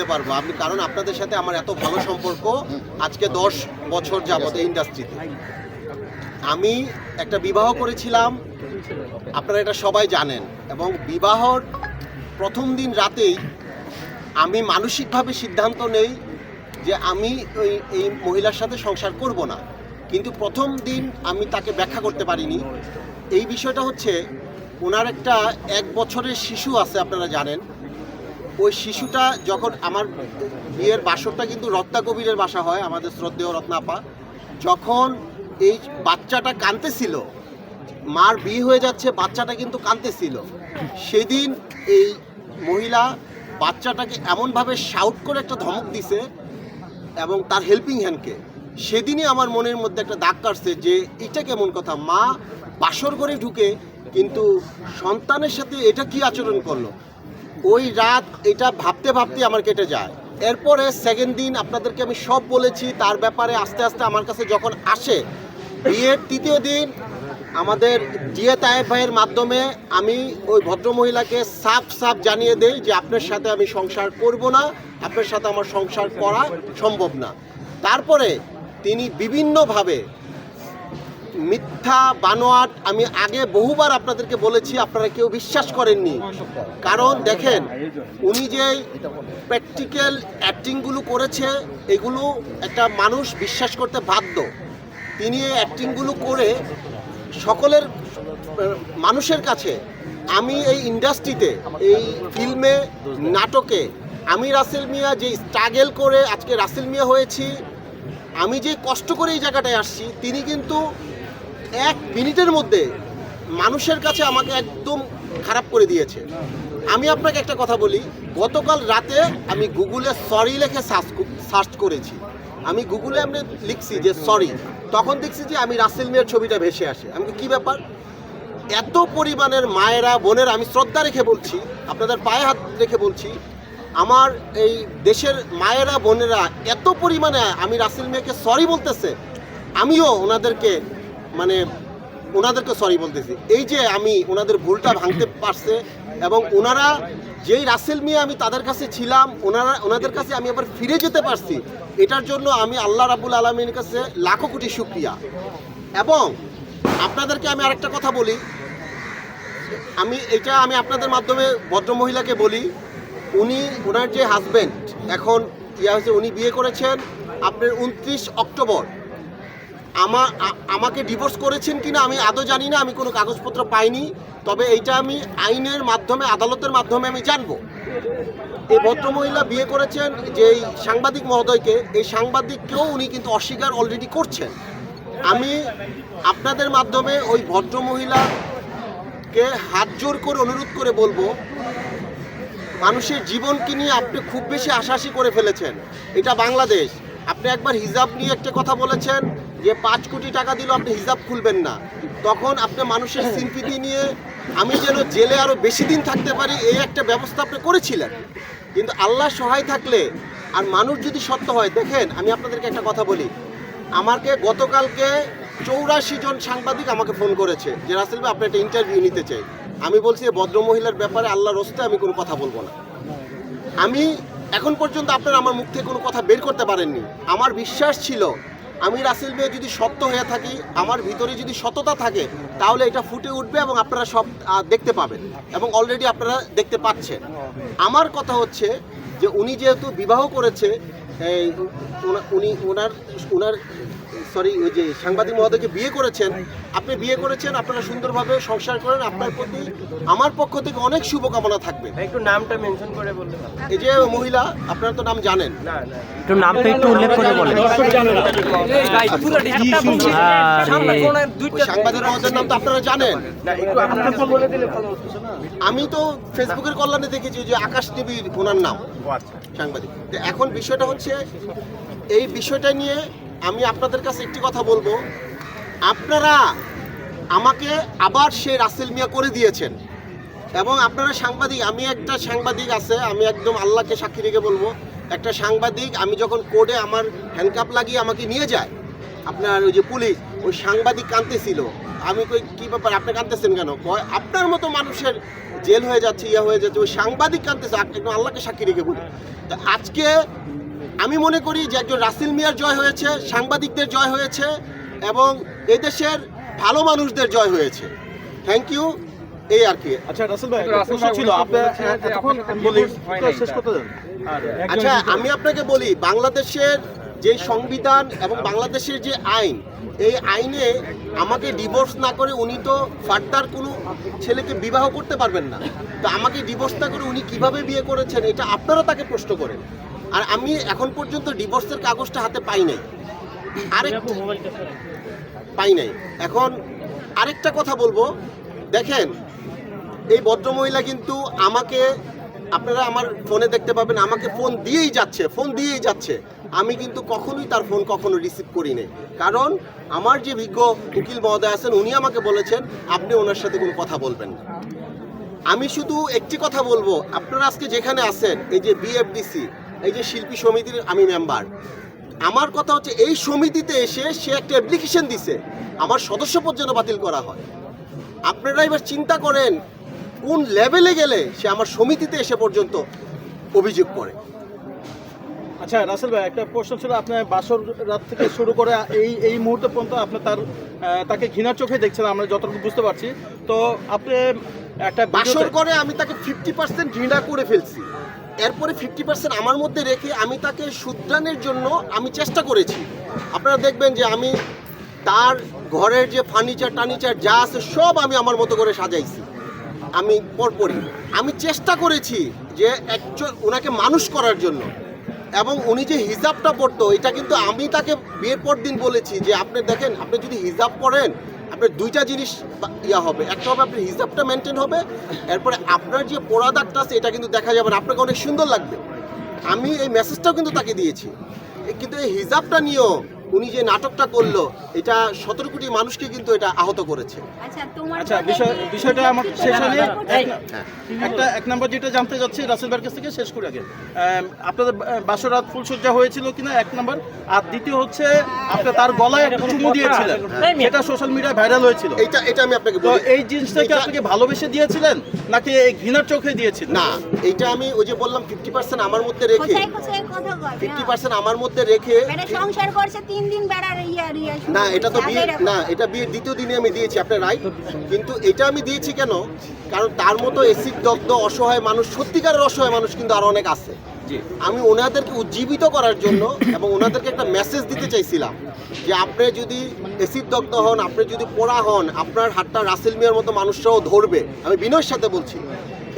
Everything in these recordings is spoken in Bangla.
দিতে পারব। আমি কারণ আপনাদের সাথে আমার এত ভালো সম্পর্ক আজকে দশ বছর যাবত এই ইন্ডাস্ট্রিতে আমি একটা বিবাহ করেছিলাম, আপনারা এটা সবাই জানেন, এবং বিবাহর প্রথম দিন রাতেই আমি মানসিকভাবে সিদ্ধান্ত নেই যে আমি ওই এই মহিলার সাথে সংসার করব না। কিন্তু প্রথম দিন আমি তাকে ব্যাখ্যা করতে পারিনি। এই বিষয়টা হচ্ছে, ওনার একটা এক বছরের শিশু আছে, আপনারা জানেন। ওই শিশুটা যখন আমার বিয়ের বাসরটা কিন্তু রত্না কবিরের বাসা হয়, আমাদের শ্রদ্ধেয় রত্নাপা যখন এই বাচ্চাটা কাঁদতেছিল, মার বিয়ে হয়ে যাচ্ছে, বাচ্চাটা কিন্তু কাঁদতেছিল। সেদিন এই মহিলা বাচ্চাটাকে এমনভাবে শাউট করে একটা ধমক দিছে এবং তার হেল্পিং হ্যান্ডকে সেদিনই আমার মনের মধ্যে একটা দাগ কাটছে যে, এটা কেমন কথা? মা বাসর করে ঢুকে কিন্তু সন্তানের সাথে এটা কি আচরণ করল? ওই রাত এটা ভাবতে ভাবতে আমার কেটে যায়। এরপরে সেকেন্ড দিন আপনাদেরকে আমি সব বলেছি, তার ব্যাপারে আস্তে আস্তে আমার কাছে যখন আসে, বিয়ের তৃতীয় দিন আমাদের জিয়া তায়েব ভাইয়ের মাধ্যমে আমি ওই ভদ্রমহিলাকে সাফ সাফ জানিয়ে দেই যে আপনার সাথে আমি সংসার করব না, আপনার সাথে আমার সংসার করা সম্ভব না। তারপরে তিনি বিভিন্নভাবে মিথ্যা বানোয়াট আমি আগে বহুবার আপনাদেরকে বলেছি, আপনারা কেউ বিশ্বাস করেননি। কারণ দেখেন, উনি যে প্র্যাকটিক্যাল অ্যাক্টিংগুলো করেছে, এগুলো একটা মানুষ বিশ্বাস করতে বাধ্য। তিনি এই অ্যাক্টিংগুলো করে সকলের, মানুষের কাছে, আমি এই ইন্ডাস্ট্রিতে এই ফিল্মে নাটকে, আমি রাসেল মিয়া যে স্ট্রাগেল করে আজকে রাসেল মিয়া হয়েছি, আমি যে কষ্ট করে এই জায়গাটায় আসছি, তিনি কিন্তু এক মিনিটের মধ্যে মানুষের কাছে আমাকে একদম খারাপ করে দিয়েছে। আমি আপনাকে একটা কথা বলি, গতকাল রাতে আমি গুগলে সরি লেখে সার্চ করেছি। আমি গুগলে আমি লিখছি যে সরি তখন দেখছি যে আমি রাসেল মেয়ের ছবিটা ভেসে আসে। আমি কি ব্যাপার? এত পরিমাণের মায়েরা, বোনেরা, আমি শ্রদ্ধা রেখে বলছি, আপনাদের পায়ে হাত রেখে বলছি, আমার এই দেশের মায়েরা, বোনেরা এত পরিমাণে আমি রাসেল মিয়াকে সরি বলতেছে, আমিও ওনাদেরকে মানে ওনাদেরকে সরি বলতেছি। এই যে আমি ওনাদের ভুলটা ভাঙতে পারছে এবং ওনারা যেই রাসেল মিয়া আমি তাদের কাছে ছিলাম, ওনারা, ওনাদের কাছে আমি আবার ফিরে যেতে পারছি, এটার জন্য আমি আল্লাহ রাবুল আলমীর কাছে লাখো কোটি শুক্রিয়া। এবং আপনাদেরকে আমি আরেকটা কথা বলি, আমি এটা আমি আপনাদের মাধ্যমে ভদ্রমহিলাকে বলি, উনি ওনার যে হাজবেন্ড এখন ইয়া হয়েছে, উনি বিয়ে করেছেন আপনার উনত্রিশ অক্টোবর। আমা, আমাকে ডিভোর্স করেছেন কিনা আমি আদৌ জানি না, আমি কোনো কাগজপত্র পাইনি। তবে এইটা আমি আইনের মাধ্যমে, আদালতের মাধ্যমে আমি জানব। এই ভদ্রমহিলা বিয়ে করেছেন যে সাংবাদিক মহোদয়কে, এই সাংবাদিককেও উনি কিন্তু অস্বীকার অলরেডি করছেন। আমি আপনাদের মাধ্যমে ওই ভদ্রমহিলাকে হাত জোর করে অনুরোধ করে বলব, মানুষের জীবনকে নিয়ে আপনি খুব বেশি আশাসি করে ফেলেছেন। এটা বাংলাদেশ। আপনি একবার হিজাব নিয়ে একটা কথা বলেছেন যে পাঁচ কোটি টাকা দিল আপনি হিসাব খুলবেন না। তখন আপনি মানুষের সিম্পিতি নিয়ে আমি যেন জেলে আরও বেশি দিন থাকতে পারি, এই একটা ব্যবস্থা আপনি করেছিলেন। কিন্তু আল্লাহ সহায় থাকলে আর মানুষ যদি সত্য হয়, দেখেন, আমি আপনাদেরকে একটা কথা বলি। আমাকে গতকালকে চৌরাশি জন সাংবাদিক আমাকে ফোন করেছে যে, রাসেল ভাই, আপনি একটা ইন্টারভিউ নিতে চাই। আমি বলছি ভদ্রমহিলার ব্যাপারে আল্লাহ রস্তে আমি কোনো কথা বলব না। আমি এখন পর্যন্ত আপনারা আমার মুখ থেকে কোনো কথা বের করতে পারেননি। আমার বিশ্বাস ছিল আমি রাসেল বে যদি সত্য হয়ে থাকি, আমার ভিতরে যদি সততা থাকে, তাহলে এটা ফুটে উঠবে এবং আপনারা সব দেখতে পাবেন। এবং অলরেডি আপনারা দেখতে পাচ্ছেন। আমার কথা হচ্ছে যে উনি যেহেতু বিবাহ করেছে উনি ওনার ওনার সরি ওই যে সাংবাদিক মহোদয়কে বিয়ে করেছেন আপনি বিয়ে করেছেন আপনারা সুন্দরভাবে সংসার করেন আপনার প্রতি আমার পক্ষ থেকে অনেক শুভকামনা থাকবে। একটু নামটা মেনশন করে বললে ভালো এই যে মহিলা আপনারা তো নাম জানেন। না না একটু নামটা একটু উল্লেখ করে বলেন। ওই সাংবাদিক মহোদয়ের নাম তো আপনারা জানেন। না একটু আপনার বলে দিলে ভালো হতো না আমি তো ফেসবুকের কল্যাণে দেখেছি যে আকাশ টিভির ওনার নাম ও আচ্ছা। সাংবাদিক। তো এখন বিষয়টা হচ্ছে এই বিষয়টা নিয়ে আমি আপনাদের কাছে একটি কথা বলব। আপনারা আমাকে আবার সে রাসেল মিয়া করে দিয়েছেন। এবং আপনারা সাংবাদিক, আমি একটা সাংবাদিক আছে, আমি একদম আল্লাহকে সাক্ষী রেখে বলব। একটা সাংবাদিক, আমি যখন কোর্টে আমার হ্যান্ডকাপ লাগিয়ে আমাকে নিয়ে যায়, আপনার ওই যে পুলিশ, ওই সাংবাদিক কাঁদতেছিল। আমি কই, কি ব্যাপার, আপনি কাঁদতেছেন কেন? কয়, আপনার মতো মানুষের জেল হয়ে যাচ্ছে, ইয়া হয়ে যাচ্ছে। ওই সাংবাদিক কাঁদতেছে একদম আল্লাহকে সাক্ষী রেখে বলি। তো আজকে আমি মনে করি যে একজন রাসিল মিয়ার জয় হয়েছে সাংবাদিকদের জয় হয়েছে এবং এদেশের ভালো মানুষদের জয় হয়েছে। থ্যাংক ইউ এই আর কি আচ্ছা রাসেল ভাই ছিল শেষ করতে আচ্ছা আমি আপনাকে বলি বাংলাদেশের যে সংবিধান এবং বাংলাদেশের যে আইন এই আইনে আমাকে ডিভোর্স না করে উনি তো ফার্দার কোনো ছেলেকে বিবাহ করতে পারবেন না। তো আমাকে ডিভোর্স না করে উনি কীভাবে বিয়ে করেছেন এটা আপনারা তাকে প্রশ্ন করেন। আর আমি এখন পর্যন্ত ডিভোর্সের কাগজটা হাতে পাই নাই। আরেক পাই নাই। এখন আরেকটা কথা বলব। দেখেন এই ভদ্রমহিলা কিন্তু আমাকে আপনারা আমার ফোনে দেখতে পাবেন আমাকে ফোন দিয়েই যাচ্ছে ফোন দিয়েই যাচ্ছে। আমি কিন্তু কখনোই তার ফোন কখনো রিসিভ করি নাই। কারণ আমার যে বিজ্ঞ উকিল মহোদয় আছেন উনি আমাকে বলেছেন আপনি ওনার সাথে কোনো কথা বলবেন না। আমি শুধু একটি কথা বলব আপনারা আজকে যেখানে আছেন এই যে বিএফডিসি এই যে শিল্পী সমিতির আমি মেম্বার আমার কথা হচ্ছে এই সমিতিতে এসে সে একটা অ্যাপ্লিকেশন দিছে আমার সদস্যপদ যেন বাতিল করা হয়। আপনারা এবার চিন্তা করেন কোন লেভেলে গেলে সে আমার সমিতিতে এসে পর্যন্ত অভিযোগ করে? আচ্ছা রাসেল ভাই একটা প্রশ্ন ছিল আপনার বাসর রাত থেকে শুরু করে এই এই মুহূর্তে পর্যন্ত আপনি তার তাকে ঘৃণার চোখে দেখছেন আমরা যতটুকু বুঝতে পারছি। তো আপনি একটা বাসর করে আমি তাকে ফিফটি পার্সেন্ট ঘৃণা করে ফেলছি। এরপরে ফিফটি পার্সেন্ট আমার মধ্যে রেখে আমি তাকে শুদ্রানের জন্য আমি চেষ্টা করেছি। আপনারা দেখবেন যে আমি তার ঘরের যে ফার্নিচার টার্নিচার যা আছে সব আমি আমার মতো করে সাজাইছি। আমি পরপরই। আমি চেষ্টা করেছি যে একজন ওনাকে মানুষ করার জন্য। এবং উনি যে হিজাবটা পড়তো এটা কিন্তু আমি তাকে বিয়ের পর দিন বলেছি যে, আপনি দেখেন, আপনি যদি হিজাব পড়েন আপনার দুইটা জিনিস ইয়া হবে। একটা হবে আপনার হিসাবটা মেনটেন হবে, এরপরে আপনার যে প্রোডাক্ট আছে, এটা কিন্তু দেখা যাবে না। আপনাকে অনেক সুন্দর লাগবে। আমি এই মেসেজটাও কিন্তু তাকে দিয়েছি। কিন্তু এই হিসাবটা নিয়েও উনি যে নাটকটা করল এটা সতেরো কোটি মানুষকে কিন্তু এটা আহত করেছে। আচ্ছা তোমার আচ্ছা বিষয় বিষয়টা আমার শেষ কথা হয়নি বলতে হ্যাঁ একটা এক নম্বর যেটা জানতে যাচ্ছি রাসেল কাছ থেকে শেষ করে আগে। আপনাদের বাসরাত ফুলসজ্জা হয়েছিল কিনা? এক নম্বর। আর দ্বিতীয় হচ্ছে আপনি তার গলায় একটা চুমু দিয়েছিলেন। সেটা সোশ্যাল মিডিয়ায় ভাইরাল হয়েছিল। এটা এটা আমি আপনাকে বলি। এই জিনিসটাকে এটা- আপনাকে ভালোবেসে দিয়েছিলেন নাকি এই ঘৃণার চোখে দিয়েছিলেন? না এইটা আমি ওই যে বললাম ফিফটি পার্সেন্ট আমার মধ্যে রেখে ফিফটি পার্সেন্ট আমার মধ্যে রেখে সংসার করছে তিন দিন বেড়ার ইয়া না এটা তো। বিয়ে না এটা বিয়ের দ্বিতীয় দিনে আমি দিয়েছি আপনার রাইট কিন্তু এটা আমি দিয়েছি কেন? কারণ তার মতো এসিড দগ্ধ অসহায় মানুষ সত্যিকারের অসহায় মানুষ কিন্তু আরও অনেক আছে। আমি ওনাদেরকে উজ্জীবিত করার জন্য এবং ওনাদেরকে একটা মেসেজ দিতে চাইছিলাম যে আপনি যদি এসিড দগ্ধ হন আপনি যদি পোড়া হন আপনার হাতটা রাসেল মিয়ার মতো মানুষরাও ধরবে। আমি বিনয়ের সাথে বলছি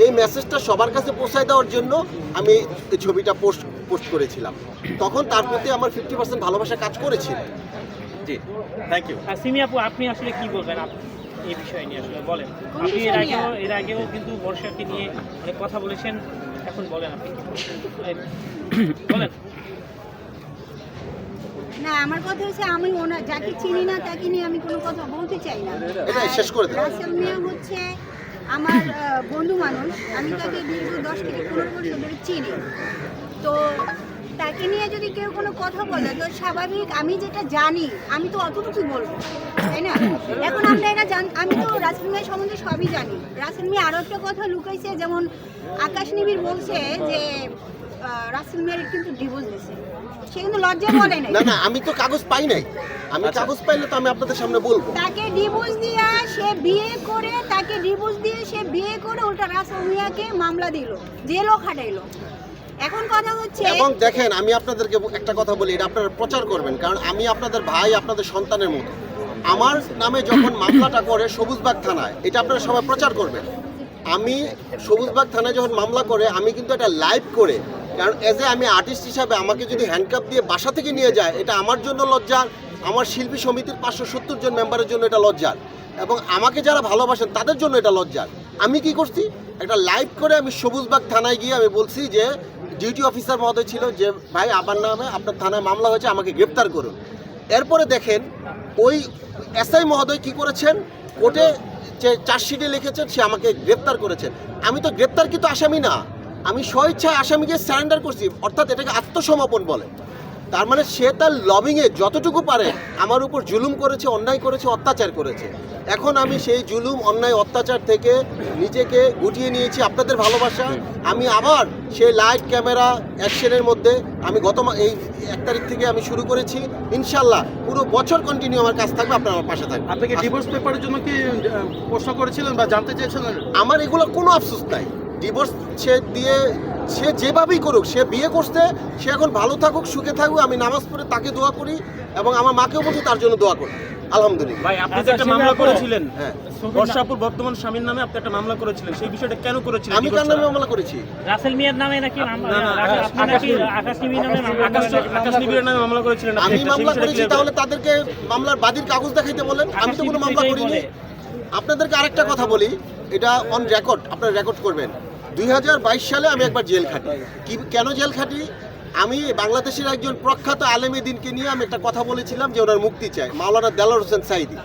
এই মেসেজটা সবার কাছে পৌঁছায় দেওয়ার জন্য আমি এই ছবিটা পোস্ট পোস্ট করেছিলাম। তখন তার প্রতি আমার ফিফটি পার্সেন্ট ভালোবাসা কাজ করেছিল। জি থ্যাংক ইউ সিমি আপু আপনি আসলে কি বলবেন এই বিষয় নিয়ে আসলে? বলেন। আপনি এর আগেও এর আগেও কিন্তু বর্ষাকে নিয়ে অনেক কথা বলেছেন এখন বলেন আপনি। বলেন। না আমার কথা হচ্ছে আমি ওনার যাকে চিনি না তাকে নিয়ে আমি কোনো কথা বলতে চাই না। শেষ করে রাসেল মিয়া হচ্ছে আমার বন্ধু মানুষ। আমি তাকে দীর্ঘ দশ থেকে পনেরো বছর ধরে চিনি। তো তাকে নিয়ে যদি কেউ কোনো কথা বলে তো স্বাভাবিক আমি যেটা জানি আমি তো অতটুকু বলব তাই না? এখন আমরা এটা জান আমি তো রাসেল মিয়া সম্বন্ধে সবই জানি। রাসেল মিয়া আরও একটা কথা লুকাইছে যেমন আকাশ নিবিড় বলছে যে রাসেল মিয়ার কিন্তু ডিভোর্স দিয়েছে সে কিন্তু লজ্জা বলে নাই। না না আমি তো কাগজ পাই নাই। আমি আচ্ছা। কাগজ পাইলে তো আমি আপনাদের সামনে বলব। তাকে ডিভোর্স দিয়া সে বিয়ে করে তাকে ডিভোর্স দিয়ে সে বিয়ে করে উল্টা রাসেল মিয়াকে মামলা দিল জেলও খাটাইলো। এখন কথা হচ্ছে এবং দেখেন, আমি আপনাদেরকে একটা কথা বলি, এটা আপনারা প্রচার করবেন, কারণ আমি আপনাদের ভাই, আপনাদের সন্তানের মতো। আমার নামে যখন মামলাটা করে সবুজবাগ থানায়, এটা আপনারা সবাই প্রচার করবেন। আমি সবুজবাগ থানায় যখন মামলা করে, আমি কিন্তু এটা লাইভ করে, কারণ এজ এ আমি আর্টিস্ট হিসাবে আমাকে যদি হ্যান্ডকাপ দিয়ে বাসা থেকে নিয়ে যায়, এটা আমার জন্য লজ্জার। আমার শিল্পী সমিতির পাঁচশো সত্তর জন মেম্বারের জন্য এটা লজ্জার। এবং আমাকে যারা ভালোবাসেন, তাদের জন্য এটা লজ্জার। আমি কি করছি? একটা লাইভ করে আমি সবুজবাগ থানায় গিয়ে আমি বলছি যে ডিউটি অফিসার মহোদয় ছিল যে, ভাই, আমার নামে আপনার থানায় মামলা হয়েছে, আমাকে গ্রেপ্তার করুন। এরপরে দেখেন, ওই এসআই মহোদয় কি করেছেন? কোর্টে যে চার্জশিটে লিখেছেন, সে আমাকে গ্রেপ্তার করেছেন। আমি তো গ্রেপ্তার কিন্তু আসামি না। আমি স্বইচ্ছায় আসামিকে স্যারেন্ডার করছি, অর্থাৎ এটাকে আত্মসমর্পণ বলে। তার মানে সে তার লবিংয়ে যতটুকু পারে আমার উপর জুলুম করেছে অন্যায় করেছে অত্যাচার করেছে। এখন আমি সেই জুলুম অন্যায় অত্যাচার থেকে নিজেকে গুটিয়ে নিয়েছি আপনাদের ভালোবাসা। আমি আবার সেই লাইট ক্যামেরা অ্যাকশনের মধ্যে আমি গত এই এক তারিখ থেকে আমি শুরু করেছি। ইনশাল্লাহ পুরো বছর কন্টিনিউ আমার কাজ থাকবে আপনার আমার পাশে থাকবে আপনাকে ডিভোর্স পেপারের জন্য কি প্রশ্ন করেছিলেন বা জানতে চেয়েছিলেন? আমার এগুলো কোনো আফসোস নাই। ডিভোর্স সে দিয়ে সে যেভাবেই করুক সে বিয়ে করতে সে এখন ভালো থাকুক সুখে থাকুক আমি নামাজ পড়ে তাকে দোয়া করি এবং আমার মাকেও বলছি তার জন্য দোয়া করি। আলহামদুলিল্লাহ। ভাই আপনি যে একটা মামলা করেছিলেন। হ্যাঁ। বর্ষাপুর বর্তমান স্বামীর নামে আপনি একটা মামলা করেছিলেন। সেই বিষয়টা কেন করেছিলেন? আমি কার নামে মামলা করেছি। রাসেল মিয়ার নামে নাকি মামলা- না, না, রাসেল- আপনি নাকি আকাশ- আকাশ নিবির নামে মামলা আকাশ করেছেন? নামে মামলা করেছিলেন। আমি মামলা করেছি তাহলে তাদেরকে মামলার বাদীর কাগজ দেখাইতে বলেন। আমি তো কোনো মামলা করিনি। আপনাদেরকে আরেকটা কথা বলি। এটা অন রেকর্ড আপনারা রেকর্ড করবেন। দুই হাজার বাইশ সালে আমি একবার জেল খাটি। কি কেন জেল খাটি? আমি বাংলাদেশের একজন প্রখ্যাত আলেমে দিনকে নিয়ে আমি একটা কথা বলেছিলাম যে ওনার মুক্তি চাই, মাওলানা দেলার হোসেন সাইদি।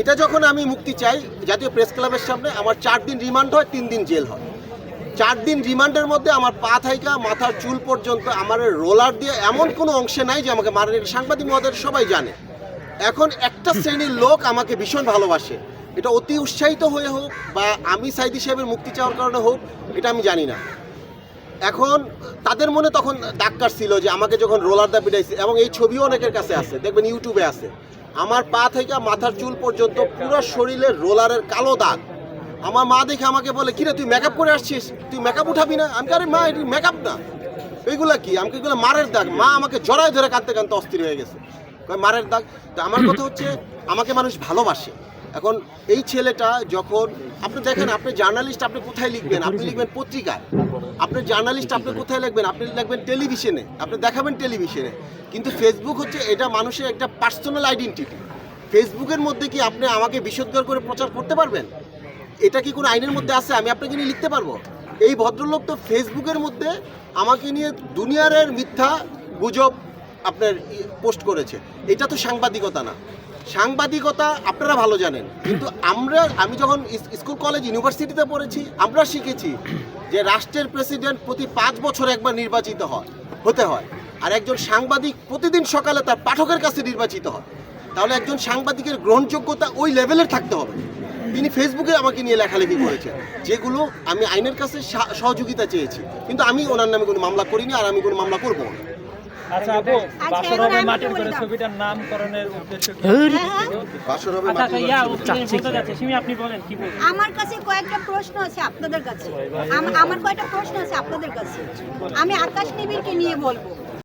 এটা যখন আমি মুক্তি চাই, জাতীয় প্রেস ক্লাবের সামনে আমার চার দিন রিমান্ড হয়, তিন দিন জেল হয়। চার দিন রিমান্ডের মধ্যে আমার পা থাইকা মাথার চুল পর্যন্ত আমার রোলার দিয়ে এমন কোনো অংশে নাই যে আমাকে মারেন। সাংবাদিক মহোদয় সবাই জানে। এখন একটা শ্রেণির লোক আমাকে ভীষণ ভালোবাসে। এটা অতি উৎসাহিত হয়ে হোক বা আমি সাইদি সাহেবের মুক্তি চাওয়ার কারণে হোক, এটা আমি জানি না। এখন তাদের মনে তখন দাগ ছিল যে আমাকে যখন রোলার দা পিটাইছে এবং এই ছবিও অনেকের কাছে আছে, দেখবেন ইউটিউবে আছে। আমার পা থেকে মাথার চুল পর্যন্ত পুরো শরীরে রোলারের কালো দাগ। আমার মা দেখে আমাকে বলে, কিরে, তুই মেকআপ করে আসছিস? তুই মেকআপ উঠাবি না? আমি আরে মা, এটি মেকআপ না। এইগুলা কি? আমাকে এগুলো মারের দাগ। মা আমাকে জড়ায় ধরে কাঁদতে কাঁদতে অস্থির হয়ে গেছে। মারের দাগ? তো আমার কথা হচ্ছে, আমাকে মানুষ ভালোবাসে। এখন এই ছেলেটা যখন, আপনি দেখেন, আপনি জার্নালিস্ট আপনি কোথায় লিখবেন? আপনি লিখবেন পত্রিকায়। আপনি জার্নালিস্ট আপনি কোথায় লিখবেন? আপনি লিখবেন টেলিভিশনে আপনি দেখাবেন টেলিভিশনে কিন্তু ফেসবুক হচ্ছে, এটা মানুষের একটা পার্সোনাল আইডেন্টিটি ফেসবুকের মধ্যে কি আপনি আমাকে বিশোদ্গার করে প্রচার করতে পারবেন? এটা কি কোনো আইনের মধ্যে আছে? আমি আপনাকে নিয়ে লিখতে পারব? এই ভদ্রলোক তো ফেসবুকের মধ্যে আমাকে নিয়ে দুনিয়ারের মিথ্যা গুজব আপনার পোস্ট করেছে। এটা তো সাংবাদিকতা না। সাংবাদিকতা আপনারা ভালো জানেন। কিন্তু আমরা, আমি যখন স্কুল কলেজ ইউনিভার্সিটিতে পড়েছি, আমরা শিখেছি যে রাষ্ট্রের প্রেসিডেন্ট প্রতি পাঁচ বছর একবার নির্বাচিত হয়, হতে হয়। আর একজন সাংবাদিক প্রতিদিন সকালে তার পাঠকের কাছে নির্বাচিত হয়। তাহলে একজন সাংবাদিকের গ্রহণযোগ্যতা ওই লেভেলের থাকতে হবে। তিনি ফেসবুকে আমাকে নিয়ে লেখালেখি করেছেন, যেগুলো আমি আইনের কাছে সহযোগিতা চেয়েছি। কিন্তু আমি ওনার নামে কোনো মামলা করিনি আর আমি কোনো মামলা করব না। আচ্ছা আপু আচ্ছা, ছবিটার নামকরণের উদ্দেশ্য কি? হ্যাঁ, হ্যাঁ। বাসর হবে আচ্ছা মাটির সিমি আপনি বলেন কি আমার কাছে কয়েকটা প্রশ্ন আছে আপনাদের কাছে। আমার কয়েকটা প্রশ্ন আছে আপনাদের কাছে। আমি আকাশ নিবিড়কে নিয়ে বলব।